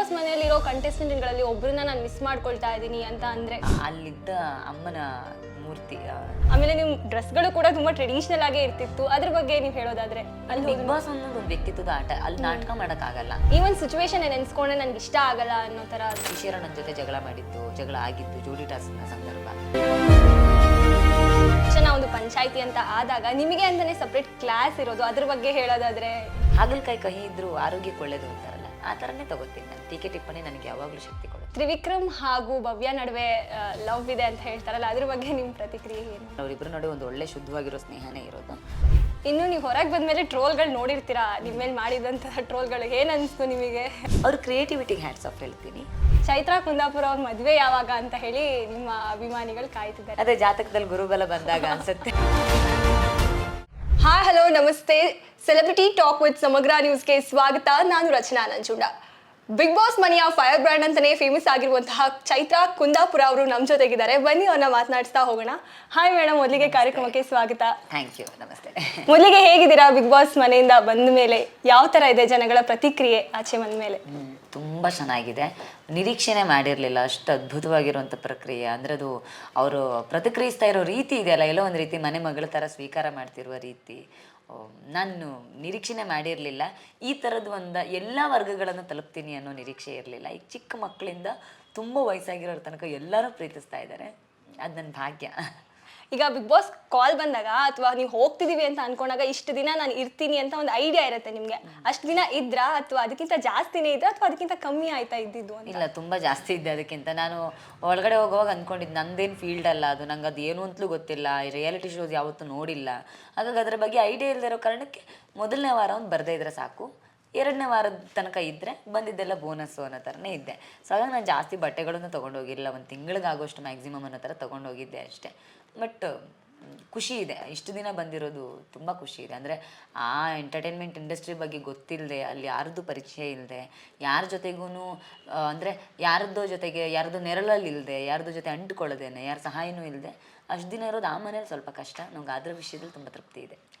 ಅಲ್ಲಿರೋ ಕಂಟೆಸ್ಟೆಂಟ್ಗಳಲ್ಲಿ ಒಬ್ಬರನ್ನ ನಾನು ಮಿಸ್ ಮಾಡ್ಕೊಳ್ತಾ ಇದ್ದೀನಿ ಅಂತ ಅಂದ್ರೆ? ಅಲ್ಲಿದ್ದ ಅಮ್ಮನ ಮೂರ್ತಿ ಆಮೇಲೆ ನಿಮ್ಮ ಡ್ರೆಸ್ಗಳು ಕೂಡ ತುಂಬಾ ಟ್ರೆಡಿಷನಲ್ ಆಗೇ ಇರ್ತಿತ್ತು. ಅದ್ರ ಬಗ್ಗೆ ನೀವು ಹೇಳೋದಾದ್ರೆ? ಅಲ್ಲಿ ಬಿಗ್ ಬಾಸ್ ಅನ್ನೋದು ಒಂದು ವ್ಯಕ್ತಿತ್ವದ ಆಟ. ಅಲ್ಲಿ ನಾಟಕ ಮಾಡೋಕ್ಕಾಗಲ್ಲ. ಈ ಒಂದು ಸಿಚುವೇಶನ್ ನೆನೆಸ್ಕೊಂಡ್ರೆ ನನ್ಗೆ ಇಷ್ಟ ಆಗಲ್ಲ ಅನ್ನೋ ತರ ಈಶ್ವರ ನನ್ನ ಜೊತೆ ಜಗಳ ಮಾಡಿದ್ದು ಜಗಳ ಆಗಿತ್ತು ಜೋಡಿ ಟಾಸ್ನ ಸಂದರ್ಭ. ಒಂದು ಪಂಚಾಯಿತಿ ಅಂತ ಆದಾಗ ನಿಮಗೆ ಅಂತಾನೆ ಸಪ್ರೇಟ್ ಕ್ಲಾಸ್ ಇರೋದು. ಅದ್ರ ಬಗ್ಗೆ ಹೇಳೋದಾದ್ರೆ? ಹಾಗಲಕಾಯಿ ಕಹಿ ಇದ್ರು ಆರೋಗ್ಯಕ್ಕೆ ಒಳ್ಳೇದು ಅಂತಾರಲ್ಲ ಆ ಥರನೇ ತಗೋತೀನಿ ನಾನು. ಟೀಕೆ ಟಿಪ್ಪಣಿ ನನಗೆ ಯಾವಾಗಲೂ ಶಕ್ತಿ ಕೊಡುತ್ತೆ. ತ್ರಿವಿಕ್ರಮ್ ಹಾಗೂ ಭವ್ಯ ನಡುವೆ ಲವ್ ಇದೆ ಅಂತ ಹೇಳ್ತಾರಲ್ಲ ಅದ್ರ ಬಗ್ಗೆ ನಿಮ್ಮ ಪ್ರತಿಕ್ರಿಯೆ ಏನು? ಅವರಿಬ್ಬರ ನಡುವೆ ಒಂದು ಒಳ್ಳೆ ಶುದ್ಧವಾಗಿರೋ ಸ್ನೇಹನೇ ಇರೋದು. ಇನ್ನು ನೀವು ಹೊರಗೆ ಬಂದ್ಮೇಲೆ ಟ್ರೋಲ್ಗಳು ನೋಡಿರ್ತೀರಾ? ನಿಮ್ಮ ಮೇಲೆ ಮಾಡಿದಂತಹ ಟ್ರೋಲ್ಗಳು ಏನು ಅನಿಸ್ತು ನಿಮಗೆ? ಅವ್ರ ಕ್ರಿಯೇಟಿವಿಟಿಗೆ ಹ್ಯಾಟ್ಸ್ ಆಫ್ ಹೇಳ್ತೀನಿ. ಚೈತ್ರಾ ಕುಂದಾಪುರ ಅವ್ರ ಮದುವೆ ಯಾವಾಗ ಅಂತ ಹೇಳಿ ನಿಮ್ಮ ಅಭಿಮಾನಿಗಳು ಕಾಯ್ತಿದ್ದಾರೆ. ಅದೇ ಜಾತಕದಲ್ಲಿ ಗುರುಬಲ ಬಂದಾಗ ಅನ್ಸುತ್ತೆ. ಹಾಯ್ ಹಲೋ ನಮಸ್ತೆ. ಸೆಲೆಬ್ರಿಟಿ ಟಾಕ್ ವಿತ್ ಸಮಗ್ರ ನ್ಯೂಸ್ಗೆ ಸ್ವಾಗತ. ನಾನು ರಚನಾ ನಂಜುಂಡ. ಬಿಗ್ ಬಾಸ್ ಮನೆಯ ಫೈರ್ ಬ್ರ್ಯಾಂಡ್ ಅಂತಾನೆ ಫೇಮಸ್ ಆಗಿರುವಂತಹ ಚೈತ್ರಾ ಕುಂದಾಪುರ ಅವರು ನಮ್ಮ ಜೊತೆಗಿದ್ದಾರೆ. ಬನ್ನಿ ಅವ್ರನ್ನ ಮಾತನಾಡಿಸ್ತಾ ಹೋಗೋಣ. ಹಾಯ್ ಮೇಡಮ್ ಮೊದಲಿಗೆ ಕಾರ್ಯಕ್ರಮಕ್ಕೆ ಸ್ವಾಗತ. ಥ್ಯಾಂಕ್ ಯು ನಮಸ್ತೆ. ಮೊದಲಿಗೆ ಹೇಗಿದ್ದೀರಾ ಬಿಗ್ ಬಾಸ್ ಮನೆಯಿಂದ ಬಂದ ಮೇಲೆ ಯಾವ ತರ ಇದೆ ಜನಗಳ ಪ್ರತಿಕ್ರಿಯೆ ಆಚೆ ಬಂದ ಮೇಲೆ ತುಂಬ ಚೆನ್ನಾಗಿದೆ. ನಿರೀಕ್ಷೆನೇ ಮಾಡಿರಲಿಲ್ಲ. ಅಷ್ಟು ಅದ್ಭುತವಾಗಿರುವಂಥ ಪ್ರಕ್ರಿಯೆ. ಅಂದರೆ ಅದು ಅವರು ಪ್ರತಿಕ್ರಿಯಿಸ್ತಾ ಇರೋ ರೀತಿ ಇದೆಯಲ್ಲ, ಎಲ್ಲೋ ಒಂದು ರೀತಿ ಮನೆ ಮಗಳ ಥರ ಸ್ವೀಕಾರ ಮಾಡ್ತಿರುವ ರೀತಿ. ನಾನು ನಿರೀಕ್ಷೆನೇ ಮಾಡಿರಲಿಲ್ಲ. ಈ ಥರದ ಒಂದು ಎಲ್ಲ ವರ್ಗಗಳನ್ನು ತಲುಪ್ತೀನಿ ಅನ್ನೋ ನಿರೀಕ್ಷೆ ಇರಲಿಲ್ಲ. ಈಗ ಚಿಕ್ಕ ಮಕ್ಕಳಿಂದ ತುಂಬ ವಯಸ್ಸಾಗಿರೋರ ತನಕ ಎಲ್ಲರೂ ಪ್ರೀತಿಸ್ತಾ ಇದ್ದಾರೆ ಅದು ನನ್ನ ಭಾಗ್ಯ. ಈಗ ಬಿಗ್ ಬಾಸ್ ಕಾಲ್ ಬಂದಾಗ ಅಥವಾ ನೀವು ಹೋಗ್ತಿದೀವಿ ಅಂತ ಅನ್ಕೊಂಡಾಗ ಇಷ್ಟು ದಿನ ನಾನು ಇರ್ತೀನಿ ಅಂತ ಒಂದು ಐಡಿಯಾ ಇರುತ್ತೆ ನಿಮಗೆ. ಅಷ್ಟು ದಿನ ಇದ್ರ ಅಥವಾ ಅದಕ್ಕಿಂತ ಜಾಸ್ತಿನೇ ಇದ್ರಾ ಅಥವಾ ಅದಕ್ಕಿಂತ ಕಮ್ಮಿ ಆಯ್ತಾ ಇದ್ದಿದ್ದು ಅಂತ? ಇಲ್ಲ, ತುಂಬ ಜಾಸ್ತಿ ಇದ್ದೆ ಅದಕ್ಕಿಂತ. ನಾನು ಒಳಗಡೆ ಹೋಗುವಾಗ ಅಂದ್ಕೊಂಡಿದ್ದು ನಂದೇನು ಫೀಲ್ಡ್ ಅಲ್ಲ ಅದು, ನಂಗೆ ಅದು ಏನು ಅಂತಲೂ ಗೊತ್ತಿಲ್ಲ ರಿಯಾಲಿಟಿ ಶೋಸ್ ಯಾವತ್ತೂ ನೋಡಿಲ್ಲ. ಹಾಗಾಗಿ ಅದರ ಬಗ್ಗೆ ಐಡಿಯಾ ಇಲ್ಲದಿರೋ ಕಾರಣಕ್ಕೆ ಮೊದಲನೇ ವಾರ ಒಂದು ಬರದೇ ಇದ್ರೆ ಸಾಕು. ಎರಡನೇ ವಾರದ ತನಕ ಇದ್ದರೆ ಬಂದಿದ್ದೆಲ್ಲ ಬೋನಸ್ಸು ಅನ್ನೋ ಥರನೇ ಇದ್ದೆ. ಸೊ ಹಾಗಾಗಿ ನಾನು ಜಾಸ್ತಿ ಬಟ್ಟೆಗಳನ್ನು ತೊಗೊಂಡೋಗಿರಲಿಲ್ಲ ಒಂದು ತಿಂಗಳಿಗಾಗೋಷ್ಟು ಮ್ಯಾಕ್ಸಿಮಮ್ ಅನ್ನೋ ಥರ ತೊಗೊಂಡೋಗಿದ್ದೆ ಅಷ್ಟೇ. ಬಟ್ ಖುಷಿ ಇದೆ. ಇಷ್ಟು ದಿನ ಬಂದಿರೋದು ತುಂಬ ಖುಷಿ ಇದೆ. ಅಂದರೆ ಆ ಎಂಟರ್ಟೈನ್ಮೆಂಟ್ ಇಂಡಸ್ಟ್ರಿ ಬಗ್ಗೆ ಗೊತ್ತಿಲ್ಲದೆ ಅಲ್ಲಿ ಯಾರ್ದು ಪರಿಚಯ ಇಲ್ಲದೆ ಯಾರ ಜೊತೆಗೂ ಅಂದರೆ ಯಾರದ್ದೋ ಜೊತೆಗೆ, ಯಾರ್ದು ನೆರಳಲ್ಲಿ ಇಲ್ಲದೆ ಯಾರ್ದು ಜೊತೆ ಅಂಟ್ಕೊಳ್ಳೋದೇನೆ, ಯಾರ ಸಹಾಯನೂ ಇಲ್ಲದೆ ಅಷ್ಟು ದಿನ ಇರೋದು ಆ ಮನೇಲಿ ಸ್ವಲ್ಪ ಕಷ್ಟ. ನಮ್ಗೆ ಅದ್ರ ವಿಷಯದಲ್ಲಿ ತುಂಬ ತೃಪ್ತಿ ಇದೆ.